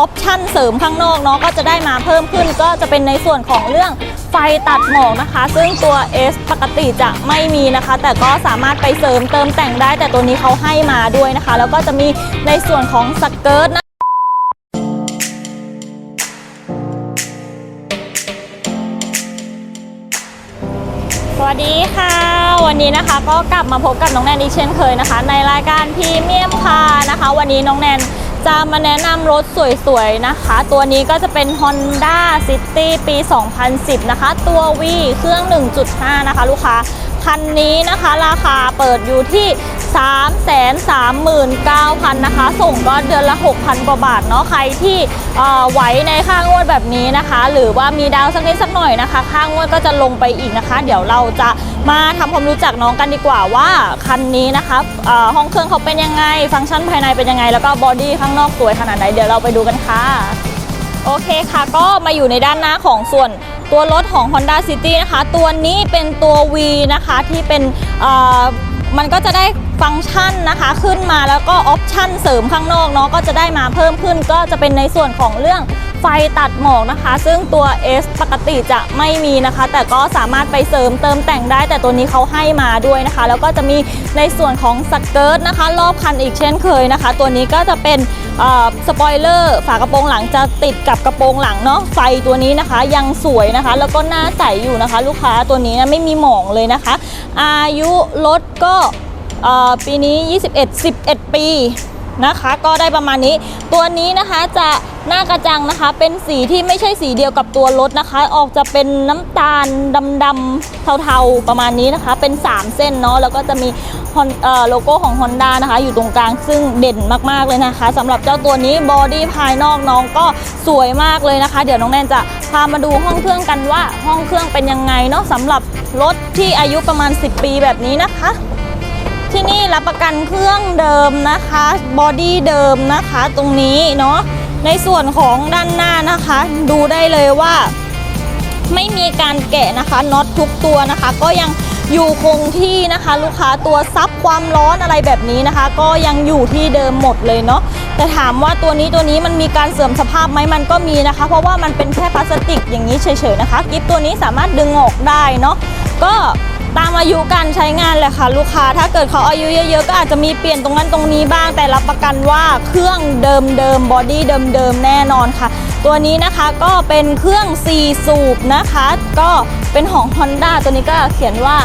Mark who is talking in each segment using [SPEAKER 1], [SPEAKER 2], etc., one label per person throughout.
[SPEAKER 1] ออปชั่นเสริมข้างนอกเนาะก็จะได้มาเพิ่มขึ้นก็จะเป็นในส่วนของเรื่องไฟตัดหมอกนะคะ ซึ่งตัว S ปกติจะไม่มีนะคะ แต่ก็สามารถไปเสริมเติมแต่งได้ แต่ตัวนี้เขาให้มาด้วยนะคะ แล้วก็จะมีในส่วนของสเกิร์ตนะสวัสดีค่ะ วันนี้นะคะก็กลับมาพบกับน้องแนนอีกเช่นเคยนะคะ ในรายการพรีเมียมคาร์นะคะ วันนี้น้องแนน จะมาแนะนำรถสวยๆนะคะ ตัวนี้ก็จะเป็น Honda City ปี 2010 นะคะ ตัว V เครื่อง 1.5 นะคะ ลูกค้า คันนี้นะคะ ราคาเปิดอยู่ที่ 339,000นะคะ ส่งก็เดือนละ 6,000 กว่าบาทเนาะ ใครที่เอ่อไหวในค่างวดแบบนี้นะคะ หรือว่ามีดาวสักนิดสักหน่อยนะคะ ค่างวดก็จะลงไปอีกนะคะ เดี๋ยวเราจะมาทำความรู้จักน้องกันดีกว่าว่าคันนี้นะคะเอ่อห้องเครื่องเขาเป็นยังไง ฟังก์ชันภายในเป็นยังไง แล้วก็บอดี้ข้างนอกสวยขนาดไหน เดี๋ยวเราไปดูกันค่ะ โอเคค่ะก็มาอยู่ในด้านหน้าของส่วนตัวรถของ Honda City นะคะ ตัวนี้เป็นตัว V นะคะที่เป็นมันก็จะได้ฟังก์ชันนะคะขึ้นมาแล้วก็ออปชั่นเสริมข้างนอกเนาะก็จะได้มาเพิ่มขึ้นก็จะเป็นในส่วนของเรื่อง ไฟตัดหมอกนะคะ ซึ่งตัว S ปกติจะไม่มีนะคะ แต่ก็สามารถไปเสริมเติมแต่งได้ แต่ตัวนี้เขาให้มาด้วยนะคะ แล้วก็จะมีในส่วนของสเกิร์ตนะคะ รอบคันอีกเช่นเคยนะคะ ตัวนี้ก็จะเป็นสปอยเลอร์ฝากระโปรงหลังจะติดกับกระโปรงหลังเนาะไฟตัวนี้นะคะ ยังสวยนะคะ แล้วก็หน้าใสอยู่นะคะ ลูกค้าตัวนี้นะไม่มีหมองเลยนะคะ อายุรถก็ปีนี้ 21 11 ปี นะคะ ก็ได้ประมาณนี้ ตัวนี้นะคะจะหน้ากระจังนะคะ เป็นสีที่ไม่ใช่สีเดียวกับตัวรถนะคะ ออกจะเป็นน้ำตาลดำๆเทาๆประมาณนี้นะคะ เป็น 3 เส้นเนาะแล้วก็จะมีโลโก้ของ Honda นะคะ อยู่ตรงกลางซึ่งเด่นมากๆเลยนะคะสำหรับเจ้าตัวนี้บอดี้ภายนอกน้องก็สวยมากเลยนะคะ เดี๋ยวน้องแนนจะพามาดูห้องเครื่องกันว่าห้องเครื่องเป็นยังไงเนาะสำหรับรถที่อายุประมาณ 10 ปีแบบนี้นะคะ ที่นี่รับประกันเครื่องเดิมนะคะบอดี้เดิมนะคะตรงนี้เนาะในส่วนของด้านหน้านะคะ ดูได้เลยว่า ไม่มีการแกะนะคะน็อตทุกตัวนะคะ ก็ยังอยู่คงที่นะคะ ลูกค้าตัวซับความร้อนอะไรแบบนี้นะคะ ก็ยังอยู่ที่เดิมหมดเลยเนาะแต่ถามว่าตัวนี้ตัวนี้มันมีการเสื่อมสภาพไหมมันก็มีนะคะ เพราะว่ามันเป็นแค่พลาสติกอย่างนี้เฉยๆนะคะกิฟตัวนี้สามารถดึงออกได้เนาะก็ ตามอายุการใช้งานแหละค่ะลูกค้า ถ้าเกิดเขาอายุเยอะๆ ก็อาจจะมีเปลี่ยนตรงนั้นตรงนี้บ้าง แต่รับประกันว่าเครื่องเดิมๆบอดี้เดิมๆแน่นอนค่ะ ตัวนี้นะคะก็เป็นเครื่อง 4 สูบนะคะ ก็เป็นของ Honda ตัวนี้ก็เขียนว่า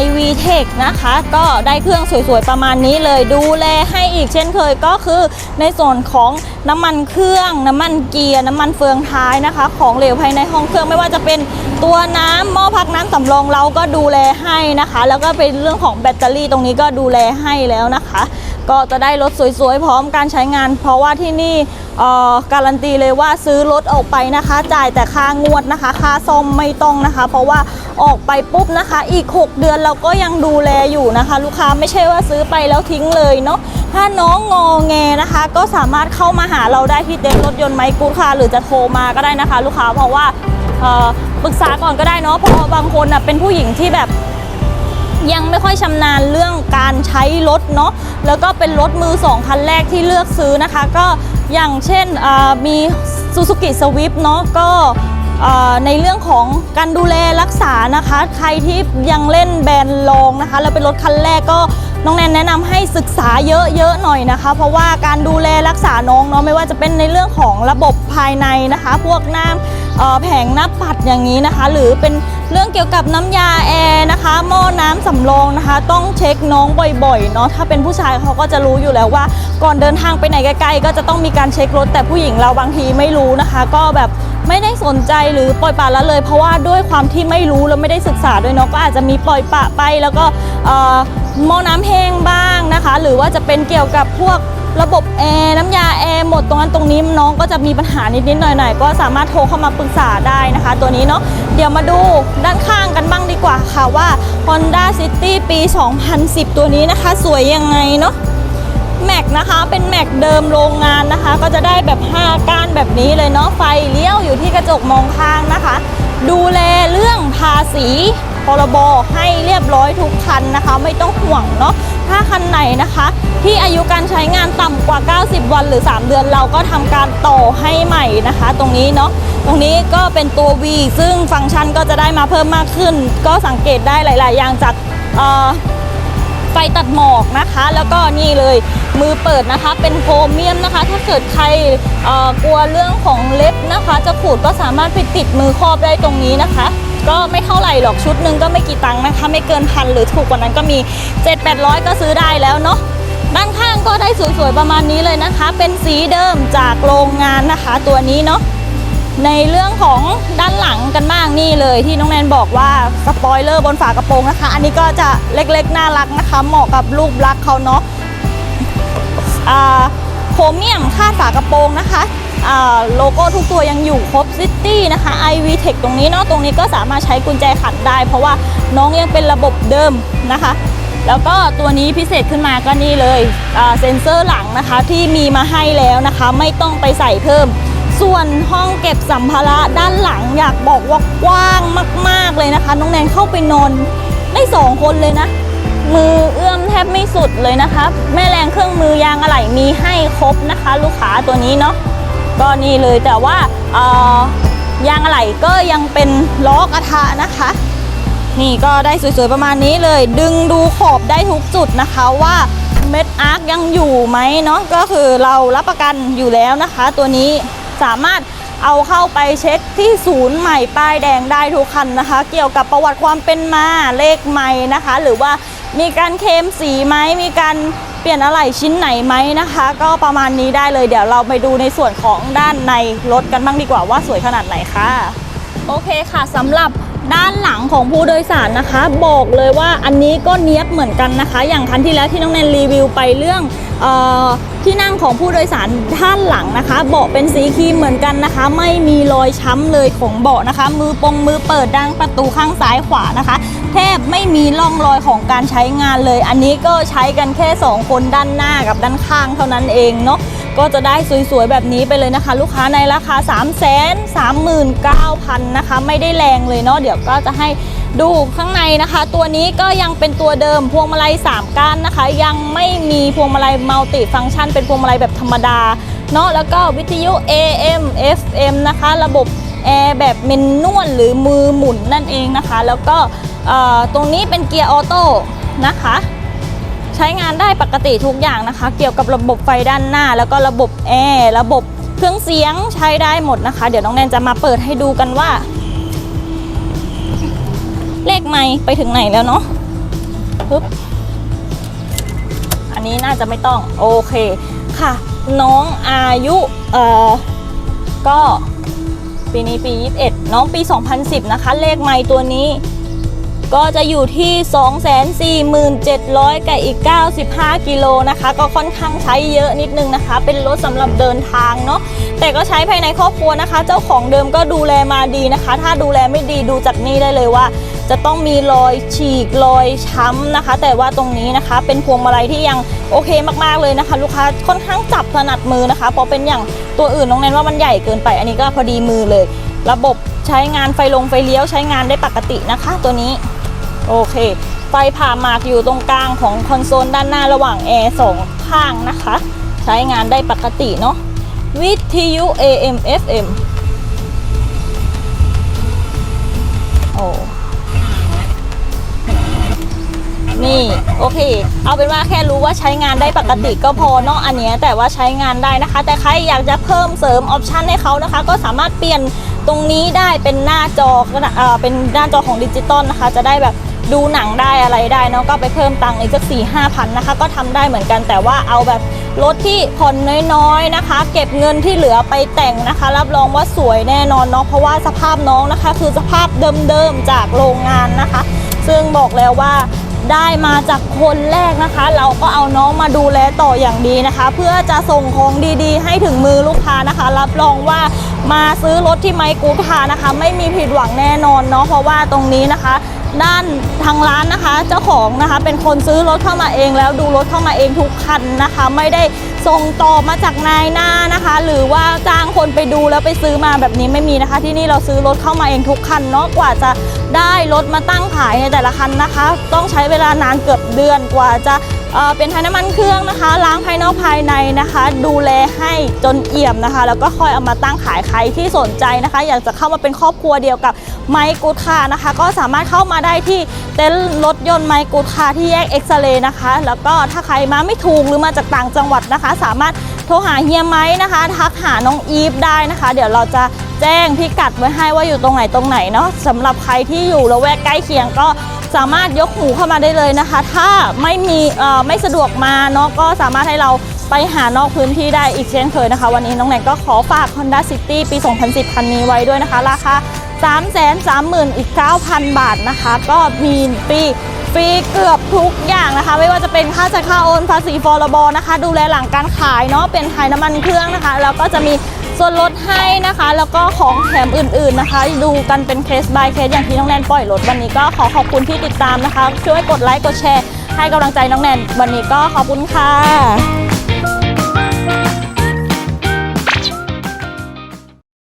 [SPEAKER 1] iV Tech นะคะ ก็ได้เครื่องสวยๆประมาณนี้เลยดูแลให้อีกเช่นเคยก็คือในส่วนของน้ำมันเครื่อง น้ำมันเกียร์ น้ำมันเฟืองท้ายนะคะ ของเหลวภายในห้องเครื่องไม่ว่าจะเป็นตัวน้ำหม้อพักน้ำสำรองเราก็ดูแลให้นะคะ แล้วก็เป็นเรื่องของแบตเตอรี่ตรงนี้ก็ดูแลให้แล้วนะคะ ก็จะได้รถสวยๆ พร้อมการใช้งาน เพราะว่าที่นี่เออการันตีเลยว่าซื้อรถออกไปนะคะ จ่ายแต่ค่างวดนะคะ ค่าซ่อมไม่ต้องนะคะ เพราะว่าออกไปปุ๊บนะคะ อีก 6 เดือนเราก็ยังดูแลอยู่นะคะ ลูกค้าไม่ใช่ว่าซื้อไปแล้วทิ้งเลยเนาะถ้าน้องงอแงนะคะ ก็สามารถเข้ามาหาเราได้ที่เต็นท์รถยนต์ไมค์กูดค่ะหรือจะโทรมาก็ได้นะคะ ลูกค้าเพราะว่าเออปรึกษาก่อนก็ได้เนาะเพราะบางคนนะเป็นผู้หญิงที่แบบ ยังไม่ค่อยชำนาญเรื่องการใช้รถเนาะแล้วก็เป็นรถมือสองคันแรกที่เลือกซื้อนะคะ ก็อย่างเช่นมี Suzuki Swift เนาะก็ในเรื่องของการดูแลรักษานะคะ ใครที่ยังเล่นแบรนด์รองนะคะ แล้วเป็นรถคันแรกก็ น้องแนนแนะนำให้ศึกษาเยอะๆหน่อยนะคะ เพราะว่าการดูแลรักษาน้องเนาะไม่ว่าจะเป็นในเรื่องของระบบภายในนะคะ พวกน้ำแผงหน้าปัดอย่างนี้นะคะ หรือเป็นเรื่องเกี่ยวกับน้ำยาแอร์นะคะหม้อน้ำสำรองนะคะ ต้องเช็คน้องบ่อยๆเนาะถ้าเป็นผู้ชายเขาก็จะรู้อยู่แล้วว่า ก่อนเดินทางไปไหนไกลๆก็จะต้องมีการเช็ครถ แต่ผู้หญิงเราบางทีไม่รู้นะคะ ก็แบบไม่ได้สนใจหรือปล่อยปละละเลย เพราะว่าด้วยความที่ไม่รู้แล้วไม่ได้ศึกษาด้วยเนาะก็อาจจะมีปล่อยปะไปแล้วก็ หม้อน้ำแห้งบ้างนะคะ หรือว่าจะเป็นเกี่ยวกับพวกระบบแอร์น้ำยาแอร์หมดตรงนั้นตรงนี้น้องก็จะมีปัญหานิดๆหน่อยๆก็สามารถโทรเข้ามาปรึกษาได้นะคะ ตัวนี้เนาะเดี๋ยวมาดูด้านข้างกันบ้างดีกว่าค่ะว่า Honda City ปี 2010 ตัวนี้นะคะ สวยยังไงเนาะแม็กนะคะเป็นแม็กเดิมโรงงานนะคะ ก็จะได้แบบ 5 ก้านแบบนี้เลยเนาะไฟเลี้ยวอยู่ที่กระจกมองข้างนะคะ ดูแลเรื่องภาษี พรบให้เรียบร้อยทุกคันนะคะ ไม่ต้องห่วงเนาะถ้าคันไหนนะคะ ที่อายุการใช้งานต่ำกว่า 90 วันหรือ 3 เดือนเราก็ทำการต่อให้ใหม่นะคะ ตรงนี้เนาะตรงนี้ก็เป็นตัว V ซึ่งฟังก์ชันก็จะได้มาเพิ่มมากขึ้น ก็สังเกตได้หลาย ๆ อย่างจากไฟตัดหมอกนะคะ แล้วก็นี่เลยมือเปิดนะคะเป็นโครเมียมนะคะ ถ้าเกิดใครกลัวเรื่องของเล็บนะคะ จะขูดก็สามารถไปติดมือครอบได้ตรงนี้นะคะ ก็ไม่เท่าไหร่หรอกชุดหนึ่งก็ไม่กี่ตังค์นะคะ ไม่เกินพันหรือถูกกว่านั้นก็มี 7-800 ก็ซื้อได้แล้วเนาะด้านข้างก็ได้สวยๆประมาณนี้เลยนะคะ เป็นสีเดิมจากโรงงานนะคะตัวนี้เนาะในเรื่องของด้านหลังกันบ้างนี่เลยที่น้องแนนบอกว่าสปอยเลอร์บนฝากระโปรงนะคะ อันนี้ก็จะเล็กๆ น่ารักนะคะ เหมาะกับรูปลักษณ์เขาเนาะอ่าโครเมียมคาดฝากระโปรงนะคะ โลโก้ทุกตัวยังอยู่ครบซิตี้นะคะ IV Tech ตรงนี้เนาะตรงนี้ก็สามารถใช้กุญแจขันได้ เพราะว่าน้องยังเป็นระบบเดิมนะคะ แล้วก็ตัวนี้พิเศษขึ้นมาก็นี่เลยเซ็นเซอร์หลังนะคะที่มีมาให้แล้วนะคะ ไม่ต้องไปใส่เพิ่ม ส่วนห้องเก็บสัมภาระด้านหลังอยากบอกว่ากว้างมาก ๆเลยนะคะ น้องแนนเข้าไปนอนได้สองคนเลยนะมือเอื้อมแทบไม่สุดเลยนะคะแม่แรงเครื่องมือยางอะไหล่มีให้ครบนะคะ ลูกค้าตัวนี้เนาะ ก็นี่เลยแต่ว่าเอ่อยางอะไหล่ก็ยังเป็นล้อกระทะนะคะ นี่ก็ได้สวยๆประมาณนี้เลย ดึงดูขอบได้ทุกจุดนะคะว่าเม็ดอาร์คยังอยู่ไหมเนาะก็คือเรารับประกันอยู่แล้วนะคะ ตัวนี้สามารถเอาเข้าไปเช็คที่ศูนย์ใหม่ป้ายแดงได้ทุกคันนะคะ เกี่ยวกับประวัติความเป็นมาเลขใหม่นะคะ หรือว่ามีการเคลมสีไหมมีการ เปลี่ยนอะไหล่ชิ้นไหนไหมนะคะ ก็ประมาณนี้ได้เลยเดี๋ยวเราไปดูในส่วนของด้านในรถกันบ้างดีกว่าว่าสวยขนาดไหนค่ะ โอเคค่ะสำหรับด้านหลังของผู้โดยสารนะคะ บอกเลยว่าอันนี้ก็เนี้ยบเหมือนกันนะคะ อย่างคันที่แล้วที่น้องแนนรีวิวไปเรื่อง ที่นั่งของผู้โดยสารด้านหลังนะคะ เบาะเป็นสีครีมเหมือนกันนะคะ ไม่มีรอยช้ำเลยของเบาะนะคะ มือปงมือเปิดดังประตูข้างซ้ายขวานะคะ แทบไม่มีร่องรอยของการใช้งานเลย อันนี้ก็ใช้กันแค่ 2 คนด้านหน้ากับด้านข้างเท่านั้นเองเนาะก็จะได้สวยๆ แบบนี้ไปเลยนะคะ ลูกค้าในราคา 3 3 9 0 0 0 นะคะ ไม่ได้แรงเลยเนาะเดี๋ยวก็จะให้ ดูข้างในนะคะ ตัวนี้ก็ยังเป็นตัวเดิมพวงมาลัย 3ก้านนะคะ ยังไม่มีพวงมาลัยมัลติฟังก์ชัน เป็นพวงมาลัยแบบธรรมดาเนาะแล้วก็วิทยุ AM FM นะคะ ระบบแอร์แบบเมนนวลหรือมือหมุนนั่นเองนะคะ แล้วก็ตรงนี้เป็นเกียร์ออโต้นะคะ ใช้งานได้ปกติทุกอย่างนะคะ เกี่ยวกับระบบไฟด้านหน้า แล้วก็ระบบแอร์ระบบเครื่องเสียงใช้ได้หมดนะคะ เดี๋ยวน้องแนนจะมาเปิดให้ดูกันว่า เลขไม่ไปถึงไหนแล้วเนาะปึ๊บอันนี้น่าจะไม่ต้องโอเคค่ะ น้องอายุเอ่อก็ปีนี้ปี 21 น้องปี 2010 นะคะ เลขไม้ตัวนี้ ก็จะอยู่ที่ 247,000กับอีก 95 กิโลนะคะ ก็ค่อนข้างใช้เยอะนิดนึงนะคะ เป็นรถสำหรับเดินทางเนาะแต่ก็ใช้ภายในครอบครัวนะคะ เจ้าของเดิมก็ดูแลมาดีนะคะ ถ้าดูแลไม่ดีดูจากนี่ได้เลยว่า จะต้องมีรอยฉีกรอยช้ำนะคะ แต่ว่าตรงนี้นะคะ เป็นพวงมาลัยที่ยังโอเคมากๆเลยนะคะ ลูกค้าค่อนข้างจับถนัดมือนะคะเพราะเป็นอย่างตัวอื่นน้องแนนว่ามันใหญ่เกินไป อันนี้ก็พอดีมือเลย ระบบใช้งานไฟลงไฟเลี้ยวใช้งานได้ปกตินะคะ ตัวนี้ โอเค ไฟผ่าหมากอยู่ตรงกลางของคอนโซลด้านหน้าระหว่างแอร์สองข้างนะคะ ใช้งานได้ปกติเนาะวิทยุ AM FM โอ้นี่ โอเค เอาเป็นว่าแค่รู้ว่าใช้งานได้ปกติก็พอเนาะอันเนี้ยแต่ว่าใช้งานได้นะคะ แต่ใครอยากจะเพิ่มเสริมออปชันให้เขานะคะ ก็สามารถเปลี่ยนตรงนี้ได้เป็นหน้าจอเอ่อเป็นหน้าจอของดิจิตอลนะคะ จะได้แบบ ดูหนังได้อะไรได้เนาะก็ไปเพิ่มตังค์อีกสักสี่ห้าพันนะคะ ก็ทำได้เหมือนกันแต่ว่าเอาแบบรถที่ผ่อนน้อยๆนะคะ เก็บเงินที่เหลือไปแต่งนะคะ รับรองว่าสวยแน่นอนเนาะเพราะว่าสภาพน้องนะคะ คือสภาพเดิมๆจากโรงงานนะคะ ซึ่งบอกแล้วว่าได้มาจากคนแรกนะคะ เราก็เอาน้องมาดูแลต่ออย่างดีนะคะ เพื่อจะส่งของดีๆ ให้ถึงมือลูกค้านะคะ รับรองว่ามาซื้อรถที่ไมค์กูพานะคะ ไม่มีผิดหวังแน่นอนเนาะเพราะว่าตรงนี้นะคะ ด้านทางร้านนะคะ เจ้าของนะคะ เป็นคนซื้อรถเข้ามาเองแล้วดูรถเข้ามาเองทุกคันนะคะ ไม่ได้ ส่งต่อมาจากนายหน้านะคะ หรือว่าจ้างคนไปดูแล้วไปซื้อมาแบบนี้ไม่มีนะคะ ที่นี่เราซื้อรถเข้ามาเองทุกคันเนาะกว่าจะได้รถมาตั้งขายในแต่ละคันนะคะ ต้องใช้เวลานานเกือบเดือนกว่าจะเอ่อเป็นไทยน้ำมันเครื่องนะคะ ล้างภายนอกภายในนะคะ ดูแลให้จนเอี่ยมนะคะ แล้วก็ค่อยเอามาตั้งขายใครที่สนใจนะคะ อยากจะเข้ามาเป็นครอบครัวเดียวกับไมกูดคานะคะ ก็สามารถเข้ามาได้ที่เต็นท์รถยนต์ไมกูดคาที่แยกเอ็กซเรย์นะคะ แล้วก็ถ้าใครมาไม่ถูกหรือมาจากต่างจังหวัดนะคะสามารถโทรหาเฮียไม้นะคะ ทักหาน้องอีฟได้นะคะ เดี๋ยวเราจะแจ้งพิกัดไว้ให้ว่าอยู่ตรงไหนตรงไหนเนาะสำหรับใครที่อยู่ละแวกใกล้เคียงก็สามารถยกหูเข้ามาได้เลยนะคะ ถ้าไม่มีไม่สะดวกมาเนาะก็สามารถให้เราไปหานอกพื้นที่ได้อีกเช่นเคยนะคะ วันนี้น้องแนนก็ขอฝาก Honda City ปี 2010 คันนี้ไว้ด้วยนะคะ ราคา 3 3 0 0 0 0 อีก 9,000 บาทนะคะ ก็มีฟรี ฟรีเกือบทุกอย่างนะคะ ไม่ว่าจะเป็นค่าจัดค่าโอนภาษีฟอรบนะคะ ดูแลหลังการขายเนาะเป็นไทยน้ำมันเครื่องนะคะ แล้วก็จะมีส่วนลดให้นะคะ แล้วก็ของแถมอื่นๆนะคะ ดูกันเป็นเคส by เคสอย่างที่น้องแนนปล่อยรถวันนี้ก็ขอขอบคุณที่ติดตามนะคะ ช่วยกดไลค์กดแชร์ ให้กำลังใจน้องแนนวันนี้ก็ขอบคุณค่ะ